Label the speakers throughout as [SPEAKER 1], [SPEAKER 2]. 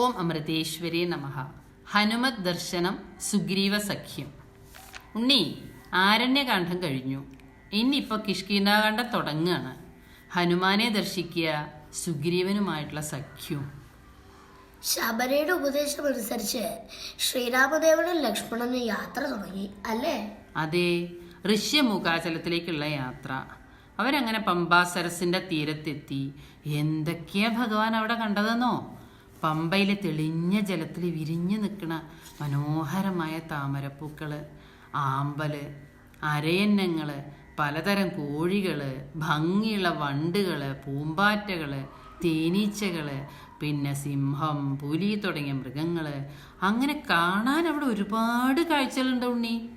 [SPEAKER 1] ഓം അമൃതേശ്വരി നമ. ഹനുമത് ദർശനം സുഗ്രീവ സഖ്യം. ഉണ്ണി ആരണ്യകാന്ഡം കഴിഞ്ഞു. ഇനിയിപ്പോൾ കിഷ്കിന്താകാന്ഡം തുടങ്ങുകയാണ് ഹനുമാനെ ദർശിക്കുക സുഗ്രീവനുമായിട്ടുള്ള സഖ്യം.
[SPEAKER 2] ശബരിയുടെ ഉപദേശം അനുസരിച്ച് ശ്രീരാമദേവനും ലക്ഷ്മണനും യാത്ര തുടങ്ങി അല്ലേ?
[SPEAKER 1] അതെ ഋഷ്യമുഖാചലത്തിലേക്കുള്ള യാത്ര. അവരങ്ങനെ പമ്പാസരസിന്റെ തീരത്തെത്തി. എന്തൊക്കെയാ ഭഗവാൻ അവിടെ കണ്ടതെന്നോ? പമ്പയിലെ തെളിഞ്ഞ ജലത്തിൽ വിരിഞ്ഞു നിൽക്കുന്ന മനോഹരമായ താമരപ്പൂക്കൾ ആമ്പൽ അരയന്നങ്ങൾ പലതരം കോഴികൾ ഭംഗിയുള്ള വണ്ടുകൾ പൂമ്പാറ്റകൾ തേനീച്ചകൾ പിന്നെ സിംഹം പുലി തുടങ്ങിയ മൃഗങ്ങൾ അങ്ങനെ കാണാൻ അവിടെ ഒരുപാട് കാഴ്ചകളുണ്ട് ഉണ്ണി.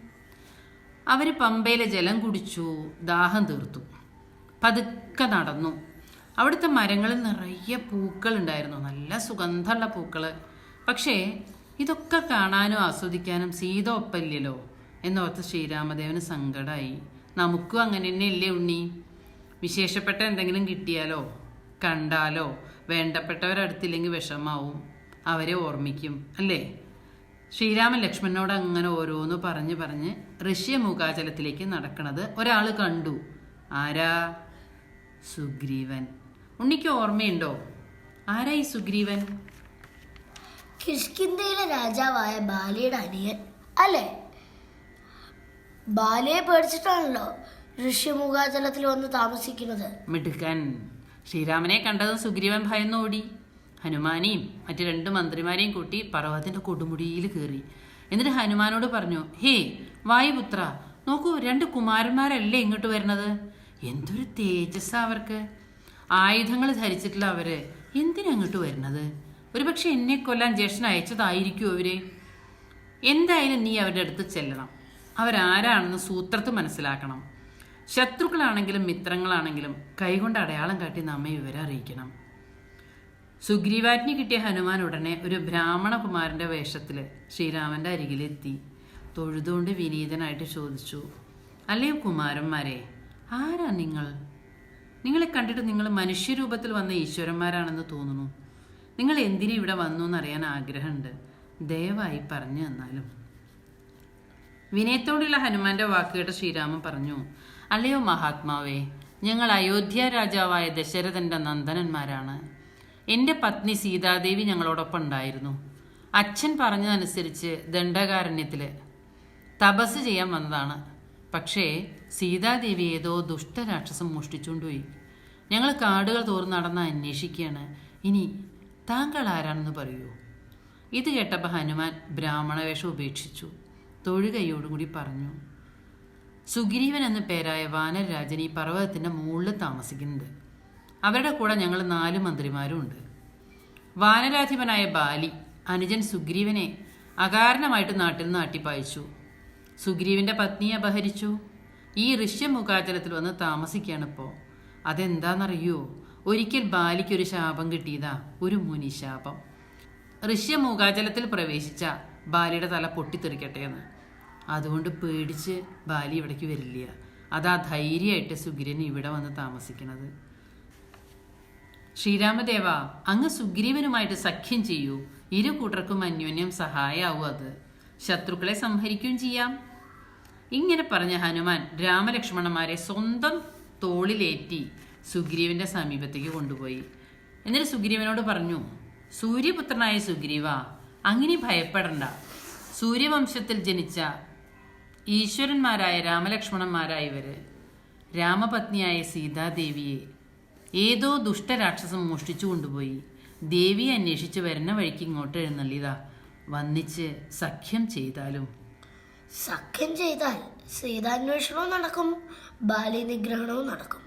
[SPEAKER 1] അവർ പമ്പയിലെ ജലം കുടിച്ചു ദാഹം തീർത്തു. പതുക്കെ നടന്നു. അവിടുത്തെ മരങ്ങളിൽ നിറയെ പൂക്കൾ ഉണ്ടായിരുന്നു നല്ല സുഗന്ധമുള്ള പൂക്കൾ പക്ഷേ ഇതൊക്കെ കാണാനും ആസ്വദിക്കാനും സീത ഒപ്പല്ലല്ലോ എന്നോർത്ത് ശ്രീരാമദേവന് സങ്കടമായി നമുക്കും അങ്ങനെ തന്നെയല്ലേ ഉണ്ണി? വിശേഷപ്പെട്ട എന്തെങ്കിലും കിട്ടിയാലോ? കണ്ടാലോ? വേണ്ടപ്പെട്ടവരടുത്തില്ലെങ്കിൽ വിഷമാവും. അവരെ ഓർമ്മിക്കും അല്ലേ? ശ്രീരാമൻ ലക്ഷ്മണനോട് അങ്ങനെ ഓരോന്ന് പറഞ്ഞ് പറഞ്ഞ് ഋഷ്യമുഖാചലത്തിലേക്ക് നടക്കണത് ഒരാൾ കണ്ടു. ആരാ? സുഗ്രീവൻ. ഉണ്ണിക്ക് ഓർമ്മയുണ്ടോ? ആരായി സുഗ്രീവൻ?
[SPEAKER 2] കിഷ്കിന്ധയിലെ രാജാവായ ബാലിയുടെ അനിയൻ അല്ലേ? ബാലിയെ പേടിച്ചിട്ടാണല്ലോ ഋഷ്യമുഖാചലത്തിൽ വന്ന് താമസിക്കുന്നത്.
[SPEAKER 1] മിടുക്കൻ. ശ്രീരാമനെ കണ്ടതും സുഗ്രീവൻ ഭയന്നോടി. ഹനുമാനെയും മറ്റു രണ്ട് മന്ത്രിമാരെയും കൂട്ടി പർവതത്തിന്റെ കൊടുമുടിയിൽ കയറി. എന്നിട്ട് ഹനുമാനോട് പറഞ്ഞു ഹേ വായുപുത്ര നോക്കൂ രണ്ട് കുമാരന്മാരല്ലേ ഇങ്ങോട്ട് വരുന്നത്? എന്തൊരു തേജസ് അവർക്ക്. ആയുധങ്ങൾ ധരിച്ചിട്ടുള്ള അവർ എന്തിനങ്ങോട്ട് വരുന്നത്? ഒരുപക്ഷെ എന്നെ കൊല്ലാൻ ജ്യേഷ്ഠൻ അയച്ചതായിരിക്കും അവർ എന്തായാലും നീ അവരുടെ അടുത്ത് ചെല്ലണം. അവരാരാണെന്ന് സൂത്രത്ത് മനസ്സിലാക്കണം. ശത്രുക്കളാണെങ്കിലും മിത്രങ്ങളാണെങ്കിലും കൈകൊണ്ട് അടയാളം കാട്ടി നമ്മെ വിവരം അറിയിക്കണം. സുഗ്രീവാജ്ഞി കിട്ടിയ ഹനുമാൻ ഉടനെ ഒരു ബ്രാഹ്മണകുമാരന്റെ വേഷത്തിൽ ശ്രീരാമന്റെ അരികിലെത്തി. തൊഴുതുകൊണ്ട് വിനീതനായിട്ട് ചോദിച്ചു അല്ലയോ കുമാരന്മാരെ ആരാ നിങ്ങൾ? നിങ്ങളെ കണ്ടിട്ട് നിങ്ങൾ മനുഷ്യരൂപത്തിൽ വന്ന ഈശ്വരന്മാരാണെന്ന് തോന്നുന്നു. നിങ്ങൾ എന്തിനു ഇവിടെ വന്നു എന്നറിയാൻ ആഗ്രഹമുണ്ട്. ദയവായി പറഞ്ഞു തന്നാലും. വിനയത്തോടുള്ള ഹനുമാന്റെ വാക്കുകേട്ട ശ്രീരാമൻ പറഞ്ഞു അല്ലയോ മഹാത്മാവേ ഞങ്ങൾ അയോധ്യ രാജാവായ ദശരഥന്റെ നന്ദനന്മാരാണ്. എന്റെ പത്നി സീതാദേവി ഞങ്ങളോടൊപ്പം ഉണ്ടായിരുന്നു. അച്ഛൻ പറഞ്ഞതനുസരിച്ച് ദണ്ഡകാരണ്യത്തിൽ തപസ് ചെയ്യാൻ വന്നതാണ്. പക്ഷേ സീതാദേവി ഏതോ ദുഷ്ടരാക്ഷസം മോഷ്ടിച്ചുകൊണ്ടുപോയി. ഞങ്ങൾ കാടുകൾ തോറും നടന്ന് അന്വേഷിക്കുകയാണ്. ഇനി താങ്കൾ ആരാണെന്ന് പറയൂ. ഇത് കേട്ടപ്പോൾ ഹനുമാൻ ബ്രാഹ്മണവേഷം ഉപേക്ഷിച്ചു. തൊഴുകൈയോടുകൂടി പറഞ്ഞു സുഗ്രീവൻ എന്ന പേരായ വാനരരാജൻ ഈ പർവതത്തിന്റെ മുകളിൽ താമസിക്കുന്നുണ്ട്. അവരുടെ കൂടെ ഞങ്ങൾ നാല് മന്ത്രിമാരും ഉണ്ട്. വാനരാധിപനായ ബാലി അനുജൻ സുഗ്രീവനെ അകാരണമായിട്ട് നാട്ടിൽ നിന്ന് അട്ടിപ്പായിച്ചു. സുഗ്രീവിന്റെ പത്നിയെ അപഹരിച്ചു. ഈ ഋഷ്യമുഖാചലത്തിൽ വന്ന് താമസിക്കുകയാണിപ്പോൾ അതെന്താണെന്നറിയോ ഒരിക്കൽ ബാലിക്കൊരു ശാപം കിട്ടിയതാ ഒരു മുനിശാപം. ഋഷ്യമൂകാചലത്തിൽ പ്രവേശിച്ച ബാലിയുടെ തല പൊട്ടിത്തെറിക്കട്ടെ എന്ന്. അതുകൊണ്ട് പേടിച്ച് ബാലി ഇവിടേക്ക് വരില്ല. അതാ ധൈര്യമായിട്ട് സുഗ്രീവൻ ഇവിടെ വന്ന് താമസിക്കണത്. ശ്രീരാമദേവ അങ്ങ് സുഗ്രീവനുമായിട്ട് സഖ്യം ചെയ്യൂ. ഇരു കൂട്ടർക്കും അന്യോന്യം സഹായമാവും അത്. ശത്രുക്കളെ സംഹരിക്കുകയും ചെയ്യാം. ഇങ്ങനെ പറഞ്ഞ ഹനുമാൻ രാമലക്ഷ്മണന്മാരെ സ്വന്തം തോളിലേറ്റി സുഗ്രീവന്റെ സമീപത്തേക്ക് കൊണ്ടുപോയി. എന്നിട്ട് സുഗ്രീവനോട് പറഞ്ഞു സൂര്യപുത്രനായ സുഗ്രീവ അങ്ങനെ ഭയപ്പെടണ്ട. സൂര്യവംശത്തിൽ ജനിച്ച ഈശ്വരന്മാരായ രാമലക്ഷ്മണന്മാരായവര് രാമപത്നിയായ സീതാദേവിയെ ഏതോ ദുഷ്ടരാക്ഷസം മോഷ്ടിച്ചു കൊണ്ടുപോയി. ദേവിയെ അന്വേഷിച്ച് വരുന്ന വഴിക്ക് ഇങ്ങോട്ട് എഴുന്നള്ളിതാ വന്നിച്ച് സഖ്യം ചെയ്താലും
[SPEAKER 2] സഖ്യം ചെയ്താൽ സീതാന്വേഷണവും നടക്കും ബാലി നിഗ്രഹണവും നടക്കും.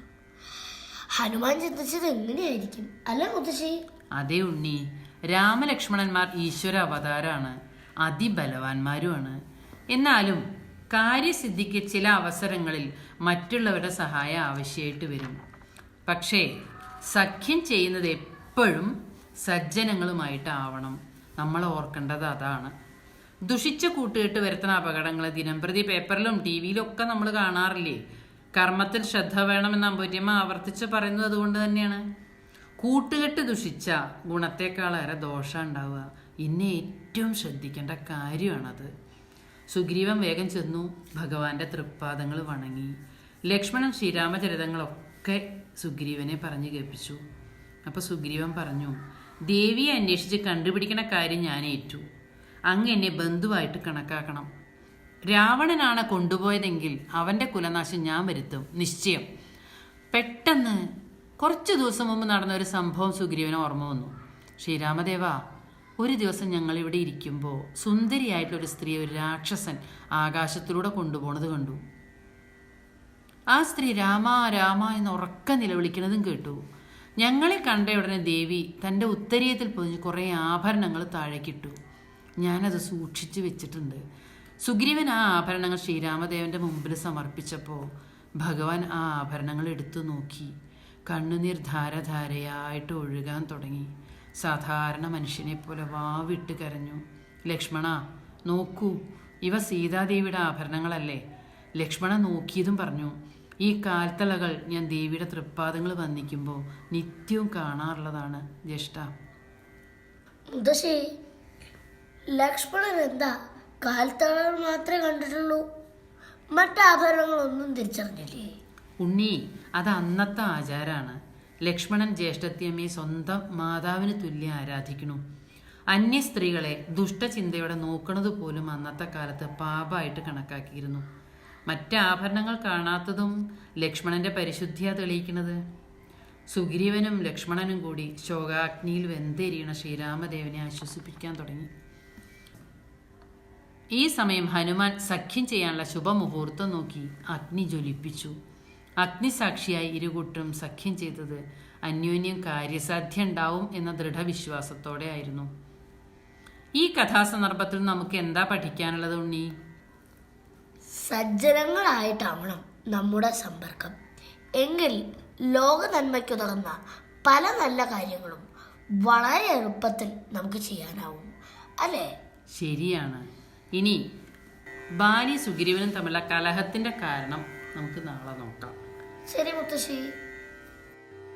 [SPEAKER 2] ഹനുമാൻ ചിന്തിച്ചത് എങ്ങനെയായിരിക്കും? അല്ല മുത്തശ്ശി?
[SPEAKER 1] അതേ ഉണ്ണി. രാമലക്ഷ്മണന്മാർ ഈശ്വര അവതാരാണ് അതിബലവാന്മാരുമാണ്. എന്നാലും കാര്യസിദ്ധിക്ക് ചില അവസരങ്ങളിൽ മറ്റുള്ളവരുടെ സഹായം ആവശ്യമായിട്ട് വരും. പക്ഷേ സഖ്യം ചെയ്യുന്നത് എപ്പോഴും സജ്ജനങ്ങളുമായിട്ടാവണം. നമ്മൾ ഓർക്കേണ്ടത് അതാണ്. ദുഷിച്ച കൂട്ടുകെട്ട് വരുത്തുന്ന അപകടങ്ങൾ ദിനംപ്രതി പേപ്പറിലും ടി വിയിലും ഒക്കെ നമ്മൾ കാണാറില്ലേ? കർമ്മത്തിൽ ശ്രദ്ധ വേണമെന്ന് അമ്പൂര്യമ്മ ആവർത്തിച്ച് പറയുന്നത് അതുകൊണ്ട് തന്നെയാണ്. കൂട്ടുകെട്ട് ദുഷിച്ച ഗുണത്തെക്കാളേറെ ദോഷം ഉണ്ടാവുക. ഇന്നെ ഏറ്റവും ശ്രദ്ധിക്കേണ്ട കാര്യമാണത്. സുഗ്രീവൻ വേഗം ചെന്നു ഭഗവാന്റെ തൃപ്പാദങ്ങൾ വണങ്ങി. ലക്ഷ്മണൻ ശ്രീരാമചരിതങ്ങളൊക്കെ സുഗ്രീവനെ പറഞ്ഞു കേൾപ്പിച്ചു. അപ്പോൾ സുഗ്രീവൻ പറഞ്ഞു ദേവിയെ അന്വേഷിച്ച് കണ്ടുപിടിക്കണ കാര്യം ഞാൻ ഏറ്റു. അങ്ങ് എന്നെ ബന്ധുവായിട്ട് കണക്കാക്കണം. രാവണനാണ് കൊണ്ടുപോയതെങ്കിൽ അവന്റെ കുലനാശം ഞാൻ വരുത്തും നിശ്ചയം. പെട്ടെന്ന് കുറച്ച് ദിവസം മുമ്പ് നടന്ന ഒരു സംഭവം സുഗ്രീവന് ഓർമ്മ വന്നു. ശ്രീരാമദേവ ഒരു ദിവസം ഞങ്ങൾ ഇവിടെ ഇരിക്കുമ്പോൾ സുന്ദരിയായിട്ടുള്ള ഒരു സ്ത്രീ ഒരു രാക്ഷസൻ ആകാശത്തിലൂടെ കൊണ്ടുപോണത് കണ്ടു. ആ സ്ത്രീ രാമ രാമ എന്ന് ഉറക്ക നിലവിളിക്കുന്നതും കേട്ടു. ഞങ്ങളെ കണ്ട ഉടനെ ദേവി തന്റെ ഉത്തരീയത്തിൽ പൊതിഞ്ഞ് കുറേ ആഭരണങ്ങൾ താഴേക്കിട്ടു. ഞാനത് സൂക്ഷിച്ചു വെച്ചിട്ടുണ്ട്. സുഗ്രീവൻ ആ ആഭരണങ്ങൾ ശ്രീരാമദേവന്റെ മുമ്പിൽ സമർപ്പിച്ചപ്പോൾ ഭഗവാൻ ആ ആഭരണങ്ങൾ എടുത്തു നോക്കി. കണ്ണുനീർ ധാരധാരയായിട്ട് ഒഴുകാൻ തുടങ്ങി. സാധാരണ മനുഷ്യനെ പോലെ വാവിട്ട് കരഞ്ഞു. ലക്ഷ്മണ നോക്കൂ ഇവ സീതാദേവിയുടെ ആഭരണങ്ങളല്ലേ? ലക്ഷ്മണ നോക്കിയതും പറഞ്ഞു ഈ കാൽത്തളകൾ ഞാൻ ദേവിയുടെ തൃപ്പാദങ്ങൾ വന്നിക്കുമ്പോൾ നിത്യവും കാണാറുള്ളതാണ് ജ്യേഷ്ഠ.
[SPEAKER 2] മുത്തശ്ശി ലക്ഷ്മണൻ എന്താ കാൽത്തളകൾ മാത്രമേ കണ്ടിട്ടുള്ളൂ. മറ്റാഭരണങ്ങളൊന്നും തിരിച്ചറിഞ്ഞില്ലേ?
[SPEAKER 1] ഉണ്ണി അത് അന്നത്തെ ആചാരമാണ് ലക്ഷ്മണൻ ജ്യേഷ്ഠത്തിയമ്മയെ സ്വന്തം മാതാവിന് തുല്യം ആരാധിക്കുന്നു. അന്യ സ്ത്രീകളെ ദുഷ്ടചിന്തയോടെ നോക്കുന്നത് പോലും അന്നത്തെ കാലത്ത് പാപമായിട്ട് കണക്കാക്കിയിരുന്നു. മറ്റാഭരണങ്ങൾ കാണാത്തതും ലക്ഷ്മണന്റെ പരിശുദ്ധിയാ തെളിയിക്കുന്നത്. സുഗ്രീവനും ലക്ഷ്മണനും കൂടി ശോകാഗ്നിയിൽ വെന്തെരിയണ ശ്രീരാമദേവനെ ആശ്വസിപ്പിക്കാൻ തുടങ്ങി. ഈ സമയം ഹനുമാൻ സഖ്യം ചെയ്യാനുള്ള ശുഭമുഹൂർത്തം നോക്കി അഗ്നി ജ്വലിപ്പിച്ചു. അഗ്നിസാക്ഷിയായി ഇരുകൂട്ടരും സഖ്യം ചെയ്തത് അന്യോന്യം കാര്യസാധ്യം ഉണ്ടാവും എന്ന ദൃഢവിശ്വാസത്തോടെ ആയിരുന്നു ഈ കഥാസന്ദർഭത്തിൽ നമുക്ക് എന്താ പഠിക്കാനുള്ളത് ഉണ്ണി?
[SPEAKER 2] സജ്ജനങ്ങളായിട്ടാവണം നമ്മുടെ സമ്പർക്കം. എങ്കിൽ ലോക നന്മയ്ക്കുതകുന്ന പല നല്ല കാര്യങ്ങളും വളരെ എളുപ്പത്തിൽ നമുക്ക് ചെയ്യാനാവും. അല്ലേ?
[SPEAKER 1] ശരിയാണ്. ഇനി ബാലി സുഗ്രീവനും തമ്മിലുള്ള കലഹത്തിന്റെ കാരണം നമുക്ക് നാളെ നോക്കാം.
[SPEAKER 2] ശരി മുത്തശ്ശി.